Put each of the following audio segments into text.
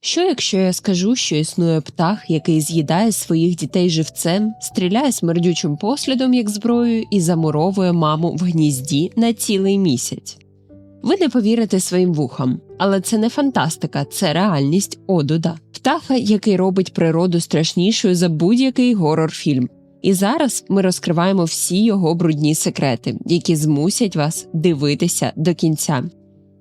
Що якщо я скажу, що існує птах, який з'їдає своїх дітей живцем, стріляє смердючим послідом як зброєю і замуровує маму в гнізді на цілий місяць? Ви не повірите своїм вухам, але це не фантастика, це реальність одуда, птаха, який робить природу страшнішою за будь-який горор-фільм. І зараз ми розкриваємо всі його брудні секрети, які змусять вас дивитися до кінця.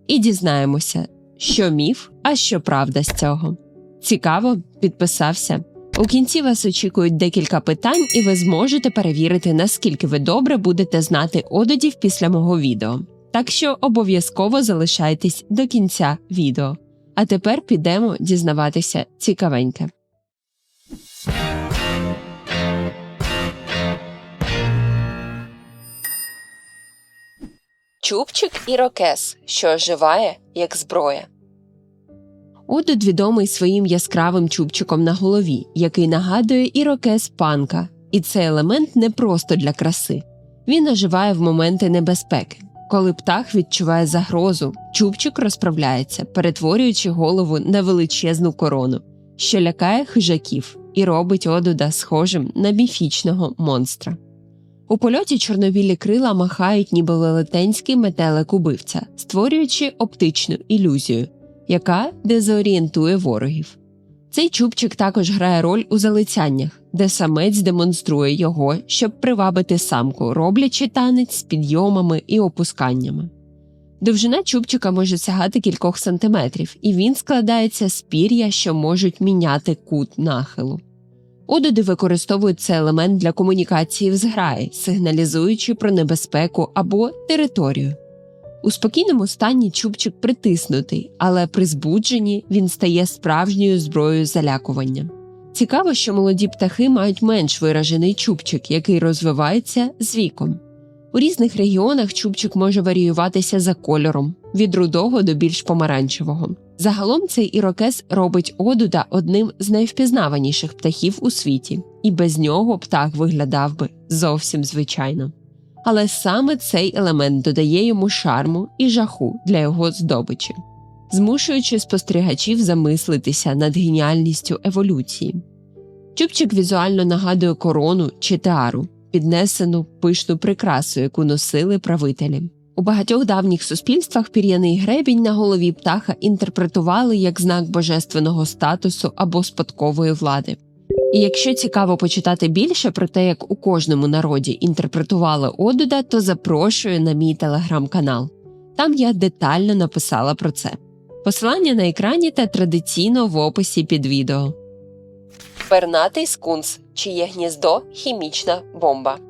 І дізнаємося, що міф, а що правда з цього. Цікаво, підписався. У кінці вас очікують декілька питань, і ви зможете перевірити, наскільки ви добре будете знати ододів після мого відео. Так що обов'язково залишайтесь до кінця відео. А тепер підемо дізнаватися цікавеньке. Чубчик ірокез, що оживає як зброя. Одуд відомий своїм яскравим чубчиком на голові, який нагадує ірокез панка, і цей елемент не просто для краси. Він оживає в моменти небезпеки. Коли птах відчуває загрозу, чубчик розправляється, перетворюючи голову на величезну корону, що лякає хижаків і робить одуда схожим на міфічного монстра. У польоті чорновілі крила махають ніби велетенський метелик убивця, створюючи оптичну ілюзію, яка дезорієнтує ворогів. Цей чубчик також грає роль у залицяннях, де самець демонструє його, щоб привабити самку, роблячи танець з підйомами і опусканнями. Довжина чубчика може сягати кількох сантиметрів, і він складається з пір'я, що можуть міняти кут нахилу. Одуди використовують цей елемент для комунікації в зграї, сигналізуючи про небезпеку або територію. У спокійному стані чубчик притиснутий, але при збудженні він стає справжньою зброєю залякування. Цікаво, що молоді птахи мають менш виражений чубчик, який розвивається з віком. У різних регіонах чубчик може варіюватися за кольором від рудого до більш помаранчевого. Загалом цей ірокез робить одуда одним з найвпізнаваніших птахів у світі, і без нього птах виглядав би зовсім звичайно. Але саме цей елемент додає йому шарму і жаху для його здобичі, змушуючи спостерігачів замислитися над геніальністю еволюції. Чубчик візуально нагадує корону чи теару, піднесену пишну прикрасу, яку носили правителі. У багатьох давніх суспільствах пір'яний гребінь на голові птаха інтерпретували як знак божественного статусу або спадкової влади. І якщо цікаво почитати більше про те, як у кожному народі інтерпретували одуда, то запрошую на мій телеграм-канал. Там я детально написала про це. Посилання на екрані та традиційно в описі під відео. Пернатий скунс, чиє гніздо хімічна бомба.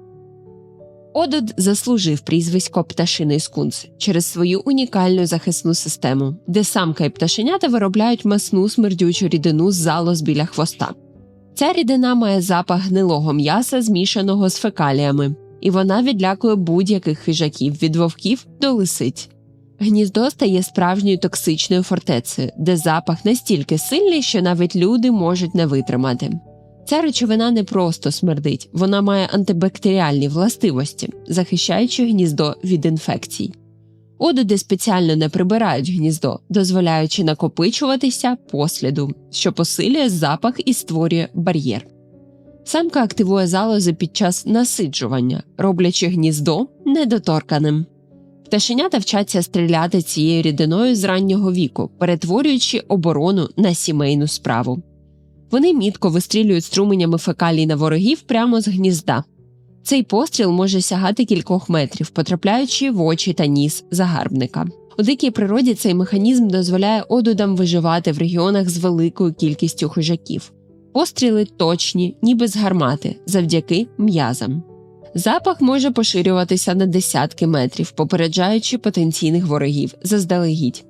Одуд заслужив прізвисько пташиний скунс через свою унікальну захисну систему, де самка і пташенята виробляють масну смердючу рідину з залоз біля хвоста. Ця рідина має запах гнилого м'яса, змішаного з фекаліями, і вона відлякує будь-яких хижаків від вовків до лисиць. Гніздо стає справжньою токсичною фортецею, де запах настільки сильний, що навіть люди можуть не витримати. Ця речовина не просто смердить, вона має антибактеріальні властивості, захищаючи гніздо від інфекцій. Одуди спеціально не прибирають гніздо, дозволяючи накопичуватися посліду, що посилює запах і створює бар'єр. Самка активує залози під час насиджування, роблячи гніздо недоторканим. Пташенята вчаться стріляти цією рідиною з раннього віку, перетворюючи оборону на сімейну справу. Вони мітко вистрілюють струменями фекалій на ворогів прямо з гнізда. Цей постріл може сягати кількох метрів, потрапляючи в очі та ніс загарбника. У дикій природі цей механізм дозволяє одудам виживати в регіонах з великою кількістю хижаків. Постріли точні, ніби з гармати, завдяки м'язам. Запах може поширюватися на десятки метрів, попереджаючи потенційних ворогів заздалегідь.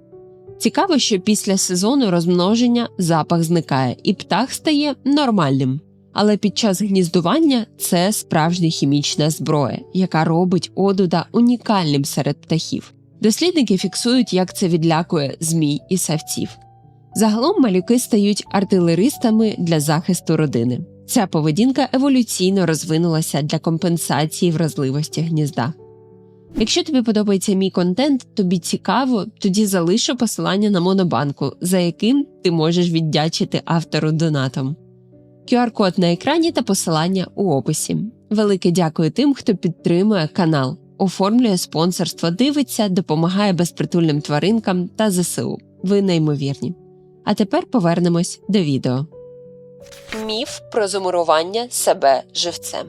Цікаво, що після сезону розмноження запах зникає і птах стає нормальним. Але під час гніздування це справжня хімічна зброя, яка робить одуда унікальним серед птахів. Дослідники фіксують, як це відлякує змій і савців. Загалом малюки стають артилеристами для захисту родини. Ця поведінка еволюційно розвинулася для компенсації вразливості гнізда. Якщо тобі подобається мій контент, тобі цікаво, тоді залишу посилання на монобанку, за яким ти можеш віддячити автору донатом. QR-код на екрані та посилання у описі. Велике дякую тим, хто підтримує канал, оформлює спонсорство, дивиться, допомагає безпритульним тваринкам та ЗСУ. Ви неймовірні. А тепер повернемось до відео. Міф про замурування себе живцем.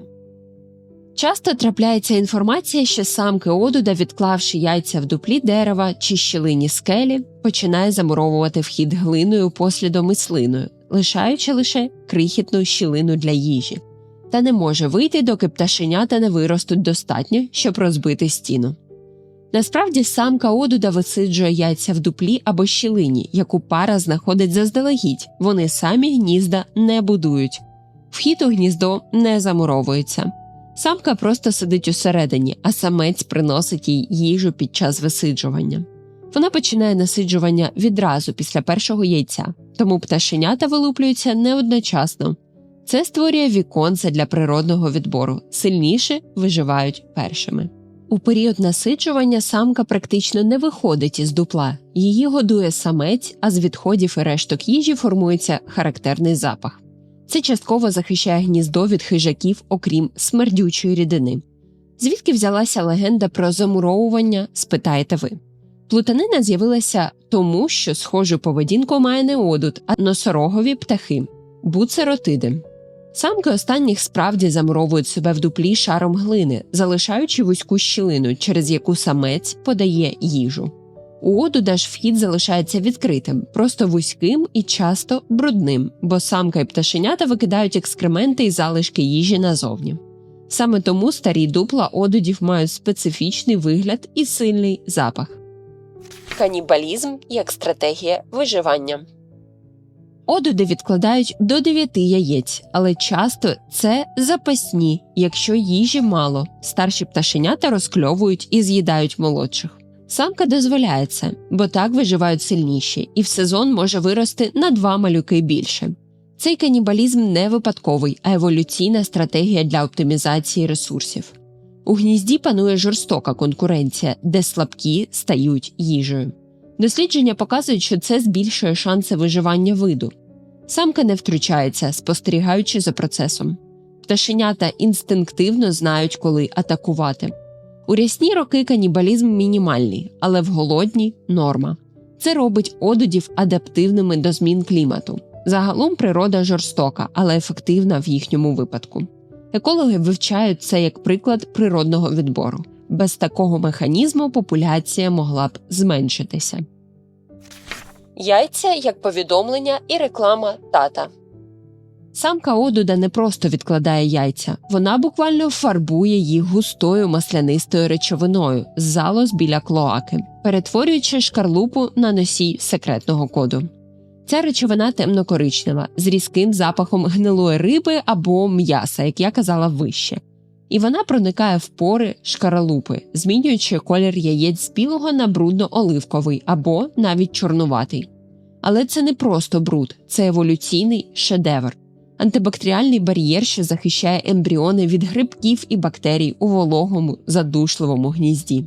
Часто трапляється інформація, що самки одуда, відклавши яйця в дуплі дерева чи щілині скелі, починає замуровувати вхід глиною, послідом і слиною, лишаючи лише крихітну щілину для їжі, та не може вийти, доки пташенята не виростуть достатньо, щоб розбити стіну. Насправді самка одуда висиджує яйця в дуплі або щілині, яку пара знаходить заздалегідь, вони самі гнізда не будують. Вхід у гніздо не замуровується. Самка просто сидить усередині, а самець приносить їй їжу під час висиджування. Вона починає насиджування відразу після першого яйця, тому пташенята вилуплюються не одночасно. Це створює віконце для природного відбору, сильніше виживають першими. У період насиджування самка практично не виходить із дупла, її годує самець, а з відходів і решток їжі формується характерний запах. Це частково захищає гніздо від хижаків, окрім смердючої рідини. Звідки взялася легенда про замуровування, спитаєте ви. Плутанина з'явилася тому, що схожу поведінку має не одут, а носорогові птахи буцеротиди. Самки останніх справді замуровують себе в дуплі шаром глини, залишаючи вузьку щілину, через яку самець подає їжу. У одуда ж вхід залишається відкритим, просто вузьким і часто брудним, бо самка і пташенята викидають екскременти і залишки їжі назовні. Саме тому старі дупла одудів мають специфічний вигляд і сильний запах. Канібалізм як стратегія виживання. Одуди відкладають до 9 яєць, але часто це запасні, якщо їжі мало. Старші пташенята розкльовують і з'їдають молодших. Самка дозволяє це, бо так виживають сильніші, і в сезон може вирости на два малюки більше. Цей канібалізм не випадковий, а еволюційна стратегія для оптимізації ресурсів. У гнізді панує жорстока конкуренція, де слабкі стають їжею. Дослідження показують, що це збільшує шанси виживання виду. Самка не втручається, спостерігаючи за процесом. Пташенята інстинктивно знають, коли атакувати. У рясні роки канібалізм мінімальний, але в голодні норма. Це робить одудів адаптивними до змін клімату. Загалом природа жорстока, але ефективна в їхньому випадку. Екологи вивчають це як приклад природного відбору. Без такого механізму популяція могла б зменшитися. Яйця як повідомлення і реклама тата. Самка одуда не просто відкладає яйця, вона буквально фарбує їх густою маслянистою речовиною з залоз біля клоаки, перетворюючи шкарлупу на носій секретного коду. Ця речовина темно-коричнева, з різким запахом гнилої риби або м'яса, як я казала вище, і вона проникає в пори шкаралупи, змінюючи колір яєць з білого на брудно-оливковий або навіть чорнуватий. Але це не просто бруд, це еволюційний шедевр антибактеріальний бар'єр, що захищає ембріони від грибків і бактерій у вологому, задушливому гнізді.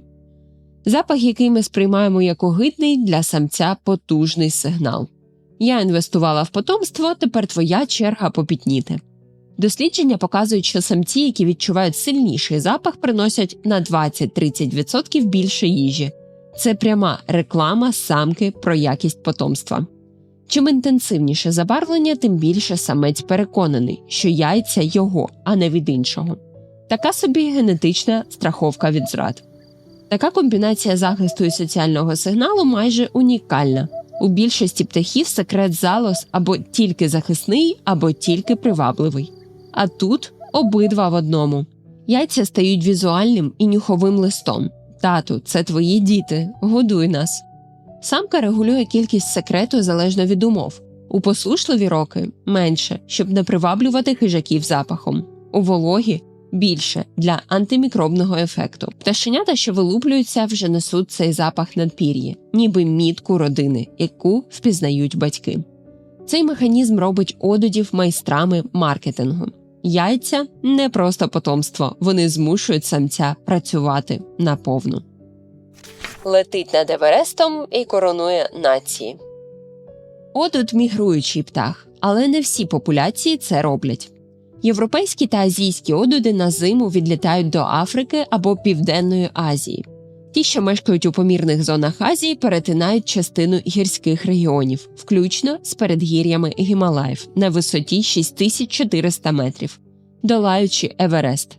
Запах, який ми сприймаємо як огидний, для самця потужний сигнал. Я інвестувала в потомство, тепер твоя черга попітніти. Дослідження показують, що самці, які відчувають сильніший запах, приносять на 20-30% більше їжі. Це пряма реклама самки про якість потомства. Чим інтенсивніше забарвлення, тим більше самець переконаний, що яйця його, а не від іншого. Така собі генетична страховка від зрад. Така комбінація захисту і соціального сигналу майже унікальна. У більшості птахів секрет залоз або тільки захисний, або тільки привабливий. А тут обидва в одному. Яйця стають візуальним і нюховим листом. Тату, це твої діти, годуй нас. Самка регулює кількість секрету залежно від умов. У послушливі роки менше, щоб не приваблювати хижаків запахом, у вологі більше для антимікробного ефекту. Пташенята, що вилуплюються, вже несуть цей запах надпір'ї, ніби мітку родини, яку впізнають батьки. Цей механізм робить одудів майстрами маркетингу. Яйця не просто потомство, вони змушують самця працювати наповну. Летить над Еверестом і коронує нації. Одут мігруючий птах, але не всі популяції це роблять. Європейські та азійські одуди на зиму відлітають до Африки або Південної Азії. Ті, що мешкають у помірних зонах Азії, перетинають частину гірських регіонів, включно з передгір'ями Гімалаїв на висоті 6400 метрів, долаючи Еверест.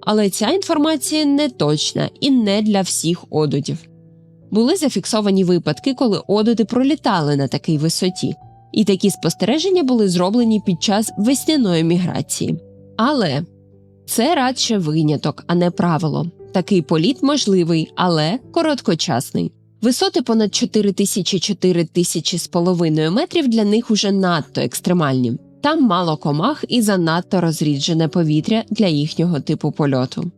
Але ця інформація не точна і не для всіх одудів. Були зафіксовані випадки, коли одуди пролітали на такій висоті, і такі спостереження були зроблені під час весняної міграції. Але це радше виняток, а не правило. Такий політ можливий, але короткочасний. Висоти понад 4 тисячі 4 тисячі з половиною метрів для них уже надто екстремальні. Там мало комах і занадто розріджене повітря для їхнього типу польоту.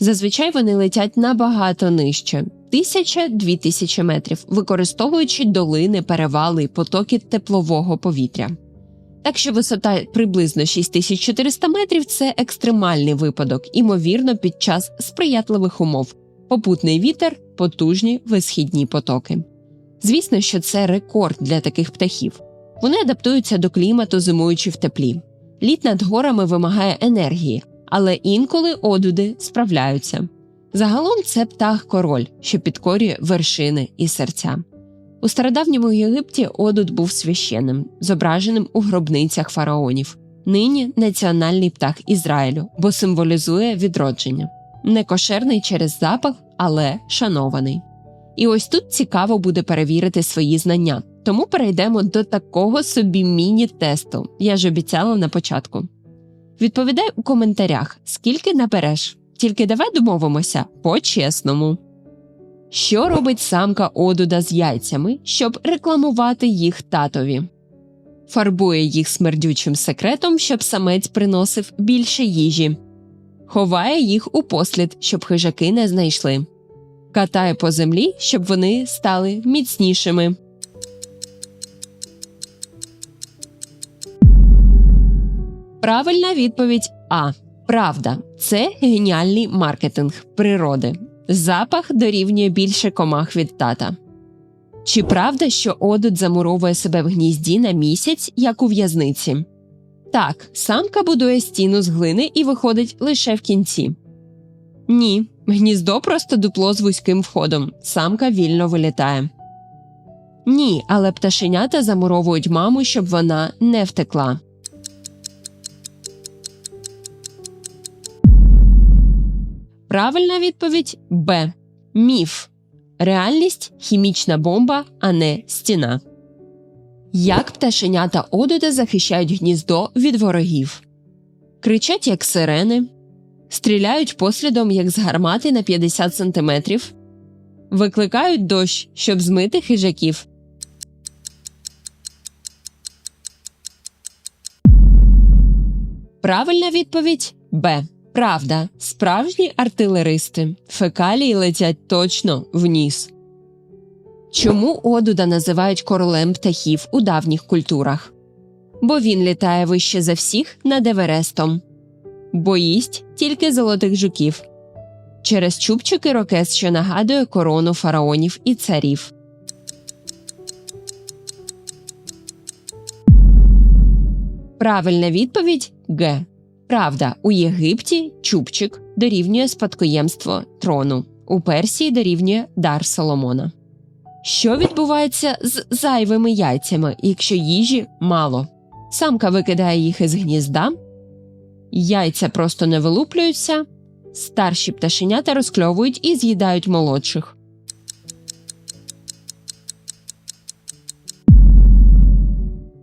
Зазвичай вони летять набагато нижче тисяча-дві тисячі метрів, використовуючи долини, перевали потоки теплового повітря. Так що висота приблизно 6400 метрів це екстремальний випадок, імовірно, під час сприятливих умов, попутний вітер, потужні висхідні потоки. Звісно, що це рекорд для таких птахів. Вони адаптуються до клімату, зимуючи в теплі. Літ над горами вимагає енергії, але інколи одуди справляються. Загалом це птах король, що підкорює вершини і серця. У стародавньому Єгипті одуд був священним, зображеним у гробницях фараонів. Нині національний птах Ізраїлю, бо символізує відродження. Не кошерний через запах, але шанований. І ось тут цікаво буде перевірити свої знання. Тому перейдемо до такого собі міні-тесту. Я ж обіцяла на початку. Відповідай у коментарях, скільки набереш. Тільки давай домовимося по-чесному. Що робить самка одуда з яйцями, щоб рекламувати їх татові? Фарбує їх смердючим секретом, щоб самець приносив більше їжі, ховає їх у послід, щоб хижаки не знайшли, катає по землі, щоб вони стали міцнішими. Правильна відповідь А. Правда, це геніальний маркетинг природи. Запах дорівнює більше комах від тата. Чи правда, що одут замуровує себе в гнізді на місяць, як у в'язниці? Так, самка будує стіну з глини і виходить лише в кінці. Ні, гніздо просто дупло з вузьким входом. Самка вільно вилітає. Ні, але пташенята замуровують маму, щоб вона не втекла. Правильна відповідь Б. Міф. Реальність хімічна бомба, а не стіна. Як пташенята одуда захищають гніздо від ворогів? Кричать як сирени, стріляють послідом як з гармати на 50 см, викликають дощ, щоб змити хижаків. Правильна відповідь Б. Правда, справжні артилеристи. Фекалії летять точно вниз. Чому одуда називають королем птахів у давніх культурах? Бо він літає вище за всіх над Еверестом, бо їсть тільки золотих жуків через чубчик ірокез, що нагадує корону фараонів і царів. Правильна відповідь Г. Правда, у Єгипті чубчик дорівнює спадкоємство трону, у Персії дорівнює дар Соломона. Що відбувається з зайвими яйцями, якщо їжі мало? Самка викидає їх із гнізда, яйця просто не вилуплюються, старші пташенята розкльовують і з'їдають молодших.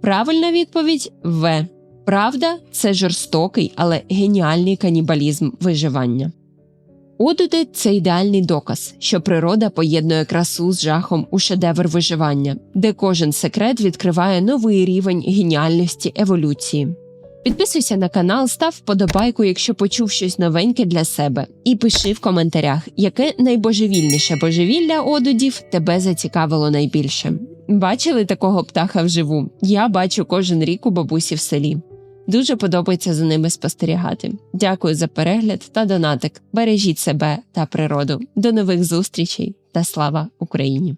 Правильна відповідь В. Правда, це жорстокий, але геніальний канібалізм виживання. Одуди це ідеальний доказ, що природа поєднує красу з жахом у шедевр виживання, де кожен секрет відкриває новий рівень геніальності еволюції. Підписуйся на канал, став вподобайку, якщо почув щось новеньке для себе, і пиши в коментарях, яке найбожевільніше божевілля одудів тебе зацікавило найбільше. Бачили такого птаха вживу? Я бачу кожен рік у бабусі в селі. Дуже подобається за ними спостерігати. Дякую за перегляд та донатик. Бережіть себе та природу. До нових зустрічей та слава Україні!